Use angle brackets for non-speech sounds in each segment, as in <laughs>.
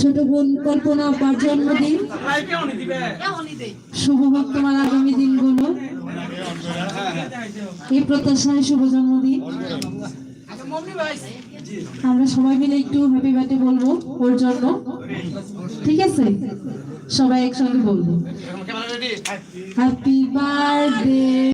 ছোট বোন কল্পনা আপার জন্মদিন। শুভ হোক তোমার আগামী দিনগুলো। এই প্রত্যাশায় শুভ জন্মদিন। আমরা সবাই মিলে একটু হ্যাপি বার্থডে বলব ওর জন্য। ঠিক আছে? সবাই একসঙ্গে বলব। Happy birthday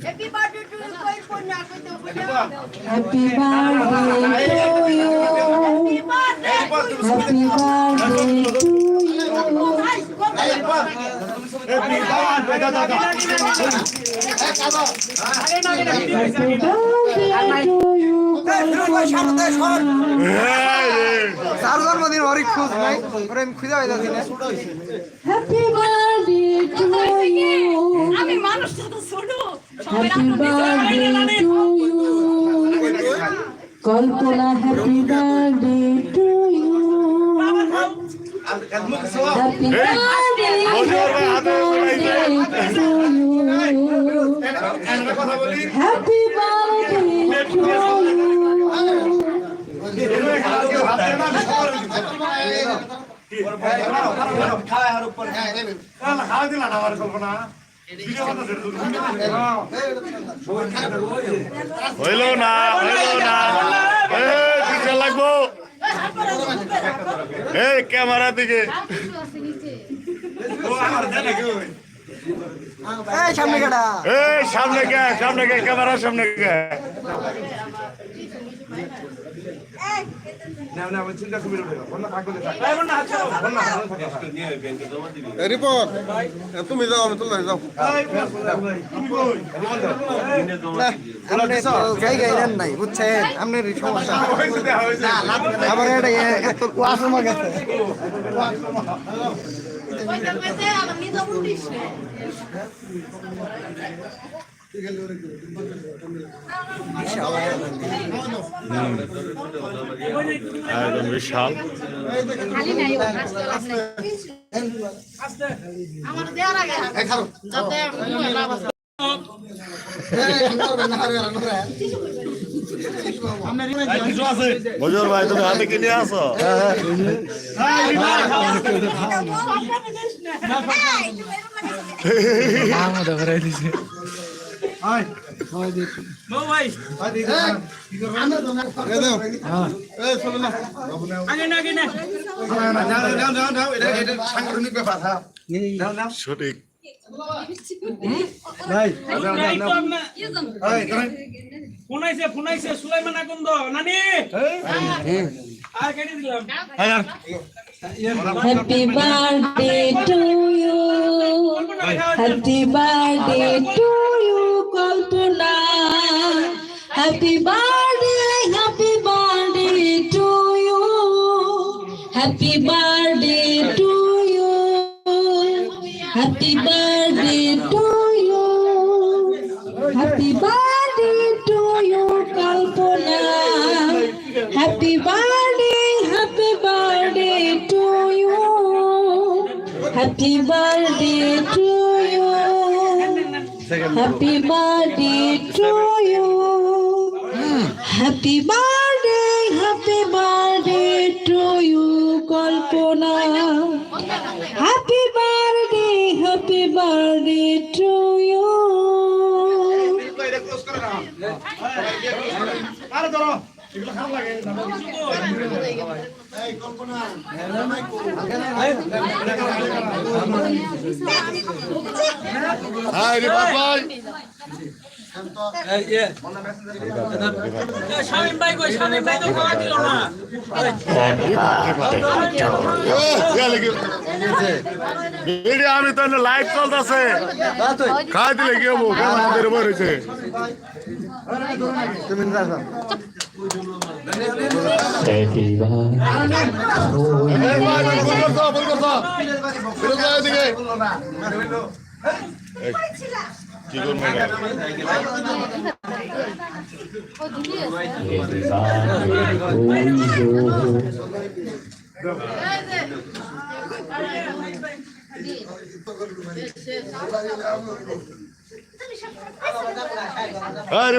Happy birthday to you, koi punya aku tu punya. Happy birthday to you happy birthday to you happy birthday to you তার জন্মদিন অনেক খুঁজ নাই ওরে আমি খুঁজে পাইতাছি না আমি মানুষটা তো ছোট happy birthday to you. Kalpana happy birthday to you. Happy birthday to you. Happy birthday to you. হইল না হইল না এই লাগবো এই ক্যামেরা দিকে সামনে এই সামনে গে ক্যামেরার সামনে গে রিপোর্ট তুমি যাও আমি তুলে যাও। জায়গায় নেন নাই বুঝছেন? আপনার সমস্যা। আবার এটা এত গেছে। আমার নিজে উঠিস না একদম বিশাল। খালি নাই আমার দেওয়ার আগে যাতে লাভ আছে। মজুর ভাই তুমি হাতে কিনে আসো সাংগঠনিক ব্যাপার সঠিক। ফোনাইছে ফোনাইছে সুলাইমান আকন্দ নানি! আর কেটে দিলাম। Happy birthday to you happy birthday to you Kalpana happy birthday happy birthday to you happy birthday to you happy birthday to you happy birthday to you Kalpana happy birthday happy birthday to you happy birthday to you Happy birthday to you. Happy birthday, happy birthday to you, Kalpona. Happy birthday, happy birthday to you. আমি তো live চলতেছে খাই দিলে কি হব কেমন কি করব এটা? হ্যাঁ রে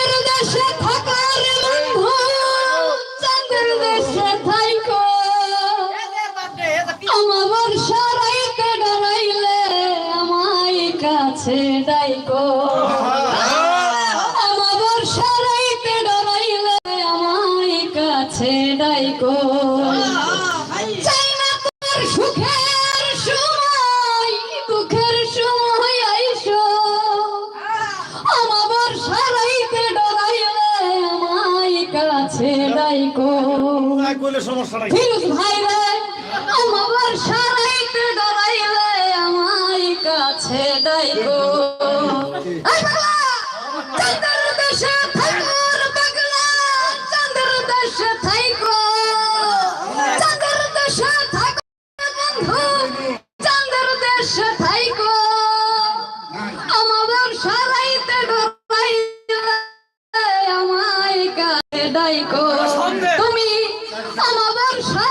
কাছে ডাইকো আমার সারাইতে ডরাইলে আমায় কাছে ডাইকো সমস্যা নাই। ভাই রে আমার কাছে ডাইকো এই দেশে থাইকোর পাগলা, চাঁদের দেশে থাইকো। চাঁদের দেশে থাইকো বন্ধু, চাঁদের দেশে থাইকো। আমাদের সারাইতে ডরাইলে আমায় কাছে ডাইকো তুমি আমাদের ডরাইলে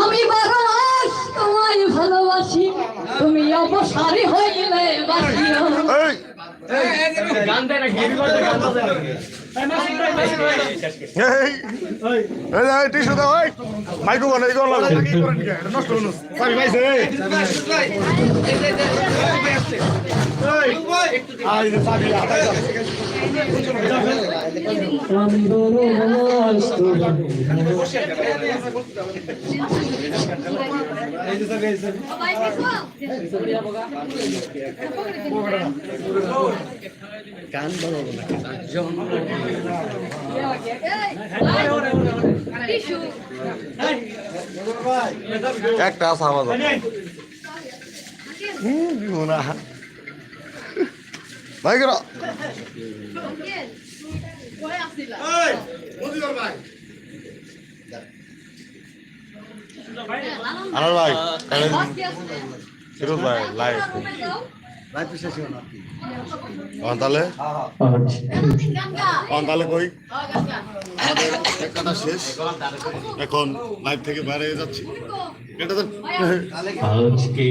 আমি বারো মাস তোমায় ভালোবাসি তুমি অপসারী হইলে বাসিও এই এই এই এই এই গলা নষ্ট হলো সরি ভাই রে সাবি একটা আছে আমাদের হুম দিব না ভাই করো। আনার ভাই ফিরোজ ভাই লাইভ লাইফ শেষ হলো না। অন তাহলে কই? আমাদের এক কথা শেষ। এখন লাইভ থেকে বাইরে যাচ্ছি। এটা তো <laughs> আজকে